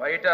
బయట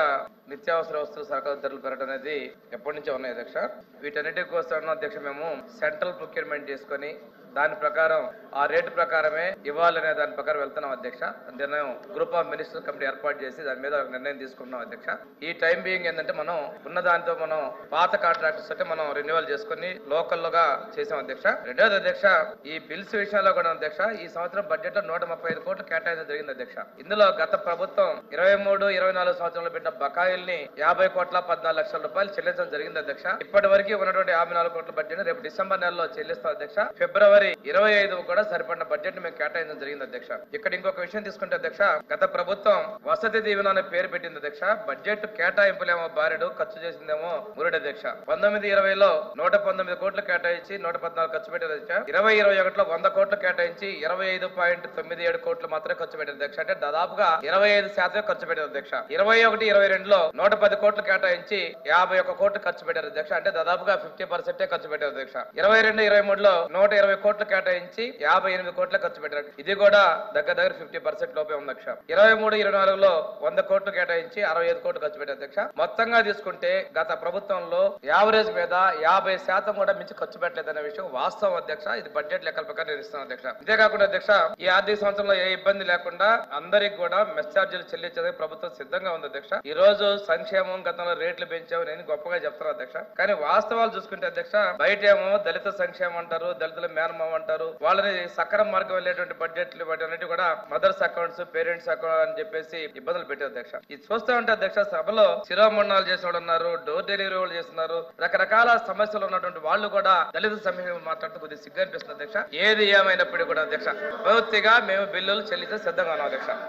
నిత్యావసర వస్తువులు సరఫరా ధరలు పెరగడం అనేది ఎప్పటి నుంచో ఉన్నాయి అధ్యక్ష. వీటన్నిటి కోసం అధ్యక్ష మేము సెంట్రల్ ప్రొక్యూర్మెంట్ చేసుకొని దాని ప్రకారం ఆ రేటు ప్రకారమే ఇవ్వాలనే దాని ప్రకారం వెళ్తున్నాం అధ్యక్ష. నిర్ణయం గ్రూప్ ఆఫ్ మినిస్టర్ కమిటీ ఏర్పాటు చేసి దాని మీద ఒక నిర్ణయం తీసుకున్నాం అధ్యక్ష. ఈ టైం బీయింగ్ ఏంటంటే మనం ఉన్న దాంతో మనం పాత కాంట్రాక్టర్స్ అంటే మనం రెన్యువల్ చేసుకుని లోకల్గా చేసాం అధ్యక్ష. రెండోది అధ్యక్ష ఈ బిల్స్ విషయంలో కూడా అధ్యక్ష ఈ సంవత్సరం బడ్జెట్లో నూట ముప్పై ఐదు కోట్లు కేటాయించడం జరిగింది అధ్యక్ష. ఇందులో గత ప్రభుత్వం ఇరవై మూడు ఇరవై నాలుగు సంవత్సరంలో పెట్టిన బకాయిల్ని యాభై కోట్ల పద్నాలుగు లక్షల రూపాయలు చెల్లించడం జరిగింది అధ్యక్ష. ఇప్పటి వరకు ఉన్నటువంటి యాభై నాలుగు కోట్ల బడ్జెట్ రేపు డిసెంబర్ నెలలో చెల్లిస్తాం అధ్యక్ష. ఫిబ్రవరి ఇరవై ఐదు కూడా సరిపడిన బడ్జెట్ మేము కేటాయించడం జరిగింది అధ్యక్ష. ఇక్కడ ఇంకొక విషయం తీసుకుంటే అధ్యక్ష గత ప్రభుత్వం వసతి దీవెన అనే పేరు పెట్టింది అధ్యక్ష. బడ్జెట్ కేటాయింపులేమో బారెడు ఖర్చు చేసిందేమో మురుడు అధ్యక్ష. పంతొమ్మిది ఇరవైలో నూట పంతొమ్మిది కోట్లు కేటాయించి నూట పద్నాలుగు ఖర్చు పెట్టారు అధ్యక్ష. ఇరవై ఇరవై ఒకటిలో వంద కోట్లు కేటాయించి ఇరవై ఐదు పాయింట్ తొమ్మిది ఏడు కోట్లు మాత్రమే ఖర్చు పెట్టారు అధ్యక్ష. అంటే దాదాపుగా ఇరవై ఐదు శాతమే ఖర్చు పెట్టారు అధ్యక్ష. ఇరవై ఒకటి ఇరవై రెండులో నూట పది కోట్లు కేటాయించి యాభై ఒక్క కోట్లు ఖర్చు పెట్టారు అధ్యక్ష. అంటే దాదాపుగా ఫిఫ్టీ పర్సెంటే ఖర్చు పెట్టారు అధ్యక్ష. ఇరవై రెండు ఇరవై మూడులో నూట ఇరవై కోట్లు కేటాయించి యాభై ఎనిమిది కోట్లు ఖర్చు పెట్టారు. ఇది కూడా దగ్గర దగ్గర ఫిఫ్టీ పర్సెంట్ లోపే ఉంది అధ్యక్ష. ఇరవై మూడు ఇరవై నాలుగులో వంద కోట్లు కేటాయించి అరవై ఐదు కోట్లు ఖర్చు పెట్టారు అధ్యక్ష. మొత్తంగా తీసుకుంటే గత ప్రభుత్వంలో యావరేజ్ మీద యాభై శాతం కూడా మించి ఖర్చు పెట్టలేదనే విషయం వాస్తవం అధ్యక్ష. ఇది బడ్జెట్ లెక్కల ప్రకారం నేను అధ్యక్ష. అంతేకాకుండా అధ్యక్ష ఈ ఆర్థిక సంవత్సరంలో ఏ ఇబ్బంది లేకుండా అందరికి కూడా మెస్ ఛార్జీలు చెల్లించేందుకు ప్రభుత్వం సిద్ధంగా ఉంది అధ్యక్ష. ఈ రోజు సంక్షేమం గతంలో రేట్లు పెంచావు నేను గొప్పగా చెప్తారు అధ్యక్ష. కానీ వాస్తవాలు చూసుకుంటే అధ్యక్ష బయట ఏమో దళిత సంక్షేమం అంటారు దళితుల మేనమామ అంటారు వాళ్ళని సక్రమ మార్గం వెళ్ళేటువంటి బడ్జెట్లు వాటి కూడా మదర్స్ అకౌంట్స్ పేరెంట్స్ అకౌంట్ అని చెప్పేసి ఇబ్బందులు పెట్టారు అధ్యక్ష. ఇది చూస్తా ఉంటే అధ్యక్ష సభలో శిరోమరణాలు చేసిన ఉన్నారు డోర్ డెలివరీ వాళ్ళు చేస్తున్నారు రకరకాల సమస్యలు ఉన్నటువంటి వాళ్ళు కూడా దళిత సమస్యలు మాట్లాడుతూ కొద్దిగా సిగ్గు అనిపిస్తుంది అధ్యక్ష. ఏది ఏమైనప్పటికీ కూడా అధ్యక్ష పూర్తిగా మేము బిల్లులు చెల్లించే సిద్ధంగా ఉన్నాం అధ్యక్ష.